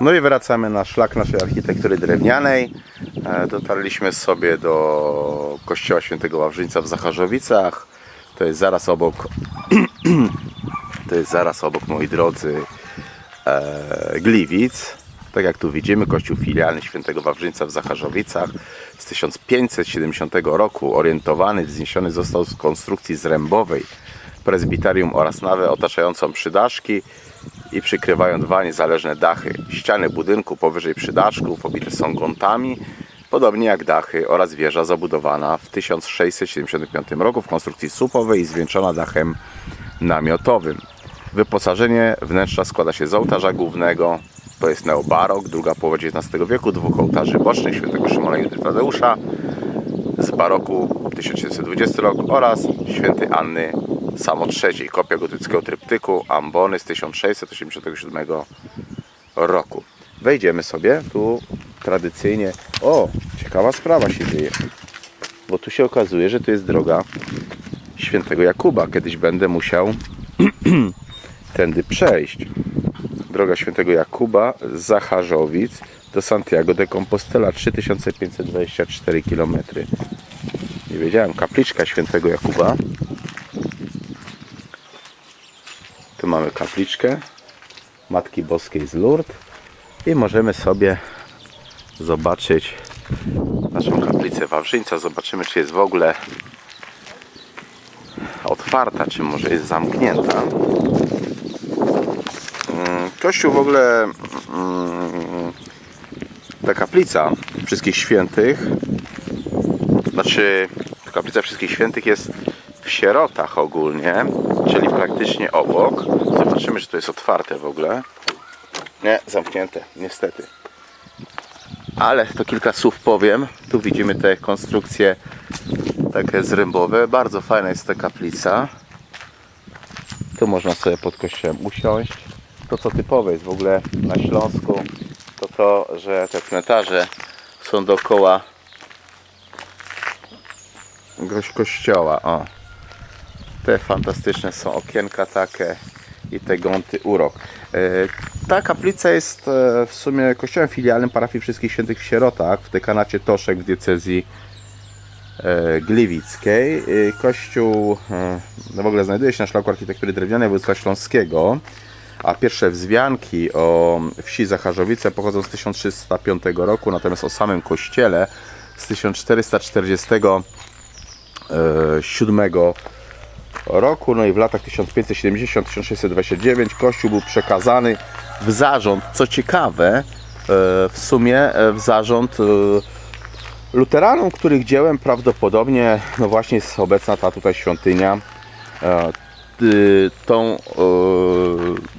No i wracamy na szlak naszej architektury drewnianej. E, Dotarliśmy sobie do kościoła świętego Wawrzyńca w Zacharzowicach. To jest zaraz obok, to jest zaraz obok, moi drodzy, e, Gliwic. Tak jak tu widzimy, kościół filialny świętego Wawrzyńca w Zacharzowicach z 1570 roku orientowany, wzniesiony został z konstrukcji zrębowej prezbiterium oraz nawę otaczającą przydaszki i przykrywają dwa niezależne dachy. Ściany budynku powyżej przydaszków obite są kątami, podobnie jak dachy oraz wieża zabudowana w 1675 roku w konstrukcji słupowej i zwieńczona dachem namiotowym. Wyposażenie wnętrza składa się z ołtarza głównego, to jest neobarok, druga połowa XIX wieku, dwóch ołtarzy bocznych świętego Szymona i Tadeusza z baroku 1720 rok oraz świętej Anny Samotrzeciej, kopia gotyckiego tryptyku ambony z 1687 roku. Wejdziemy sobie tu tradycyjnie. O, ciekawa sprawa się dzieje. Bo tu się okazuje, że to jest droga świętego Jakuba. Kiedyś będę musiał tędy przejść. Droga świętego Jakuba z Zacharzowic do Santiago de Compostela 3524 km. Nie wiedziałem, kapliczka świętego Jakuba. Tu mamy kapliczkę Matki Boskiej z Lourdes i możemy sobie zobaczyć naszą kaplicę Wawrzyńca. Zobaczymy, czy jest w ogóle otwarta, czy może jest zamknięta. Mm, Kościół w ogóle, mm, ta kaplica Wszystkich Świętych, znaczy kaplica Wszystkich Świętych jest w sierotach ogólnie, czyli praktycznie obok. Zobaczymy, czy to jest otwarte w ogóle. Nie, zamknięte, niestety. Ale to kilka słów powiem. Tu widzimy te konstrukcje takie zrębowe. Bardzo fajna jest ta kaplica. Tu można sobie pod kościołem usiąść. To co typowe jest w ogóle na Śląsku, to to, że te cmentarze są dookoła kościoła. O. Te fantastyczne są okienka takie i te gąty urok. E, Ta kaplica jest e, w sumie kościołem filialnym parafii Wszystkich Świętych w Sierotach w dekanacie Toszek w diecezji e, gliwickiej. Kościół no w ogóle znajduje się na szlaku architektury drewnianej województwa śląskiego, a pierwsze wzmianki o wsi Zacharzowice pochodzą z 1305 roku, natomiast o samym kościele z 1447 roku, no i w latach 1570-1629 kościół był przekazany w zarząd, co ciekawe, e, w sumie e, w zarząd e, luteranom, których dziełem prawdopodobnie no właśnie jest obecna ta tutaj świątynia. Ty- Tą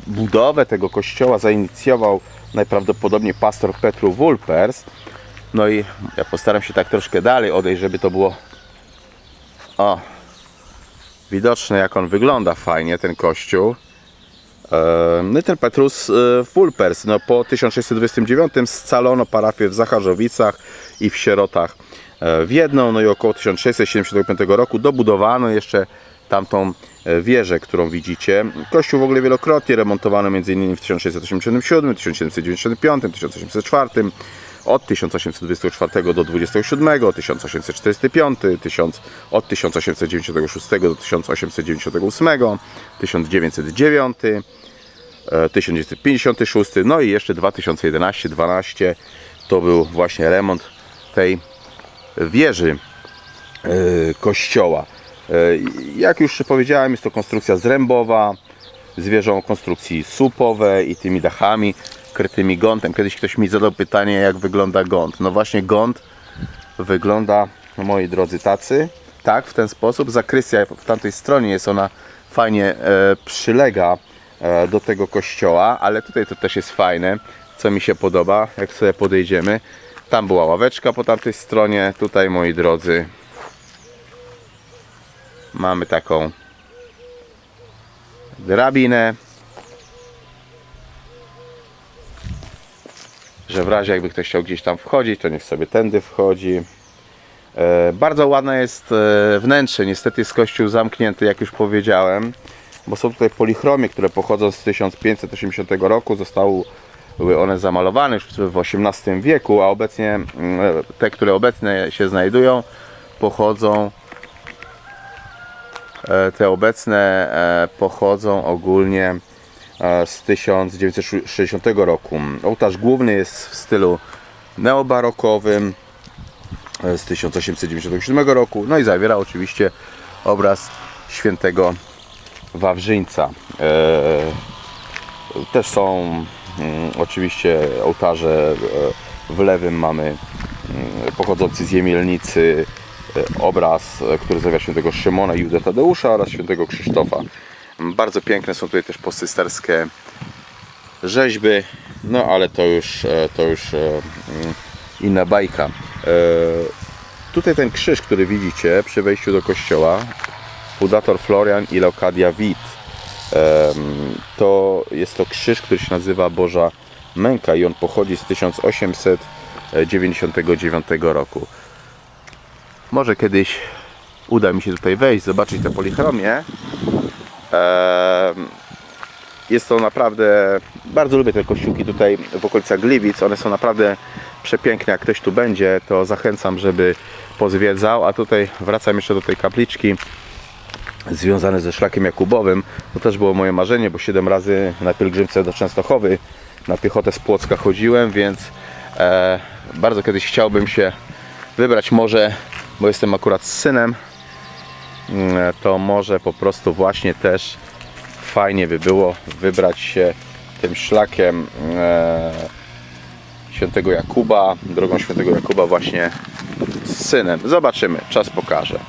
budowę tego kościoła zainicjował najprawdopodobniej pastor Petru Wulpers. No i ja postaram się tak troszkę dalej odejść, żeby to było o, widoczne jak on wygląda fajnie ten kościół. E, No i ten Petrus e, Fulpers, no po 1629 scalono parafię w Zacharzowicach i w Sierotach e, w jedną, no i około 1675 roku dobudowano jeszcze tamtą e, wieżę, którą widzicie. Kościół w ogóle wielokrotnie remontowano m.in. w 1687, 1795, 1804, od 1824 do 27, 1845, 1000, od 1896 do 1898, 1909, e, 1956, no i jeszcze 2011-12 to był właśnie remont tej wieży e, kościoła. E, Jak już powiedziałem, jest to konstrukcja zrębowa z wieżą konstrukcji słupowej i tymi dachami krytymi gątem. Kiedyś ktoś mi zadał pytanie, jak wygląda gąt. No właśnie gąt wygląda, no moi drodzy, tacy. Tak, w ten sposób. Zakrystia po tamtej stronie jest ona fajnie e, przylega e, do tego kościoła, ale tutaj to też jest fajne, co mi się podoba, jak sobie podejdziemy. Tam była ławeczka po tamtej stronie, tutaj moi drodzy mamy taką drabinę że w razie jakby ktoś chciał gdzieś tam wchodzić, to niech sobie tędy wchodzi. E, bardzo ładne jest e, wnętrze, niestety jest kościół zamknięty, jak już powiedziałem, bo są tutaj polichromie, które pochodzą z 1580 roku, zostały one zamalowane już w XVIII wieku, a obecnie mm, te, które obecnie się znajdują, pochodzą e, te obecne e, pochodzą ogólnie e, z 1960 roku. Ołtarz główny jest w stylu neobarokowym e, z 1897 roku, no i zawiera oczywiście obraz świętego Wawrzyńca. E, też są mm, oczywiście ołtarze e, w lewym mamy mm, pochodzący z Jemielnicy e, obraz, e, który zawiera świętego Szymona i Juda Tadeusza oraz świętego Krzysztofa. Mm, Bardzo piękne są tutaj też posysterskie rzeźby, no ale to już, e, to już e, mm, inna bajka. E, Tutaj ten krzyż, który widzicie przy wejściu do kościoła, Fundator Florian i Leocadia Witt. Em, To jest to krzyż, który się nazywa Boża Męka i on pochodzi z 1899 roku. Może kiedyś uda mi się tutaj wejść, zobaczyć tę polichromię. Jest to naprawdę, bardzo lubię te kościółki tutaj w okolicach Gliwic, one są naprawdę przepiękne, jak ktoś tu będzie, to zachęcam, żeby pozwiedzał, a tutaj wracam jeszcze do tej kapliczki związane ze szlakiem Jakubowym. To też było moje marzenie, bo 7 razy na pielgrzymce do Częstochowy na piechotę z Płocka chodziłem, więc e, bardzo kiedyś chciałbym się wybrać może, bo jestem akurat z synem, to może po prostu właśnie też fajnie by było wybrać się tym szlakiem e, świętego Jakuba, drogą świętego Jakuba właśnie z synem. Zobaczymy, czas pokaże.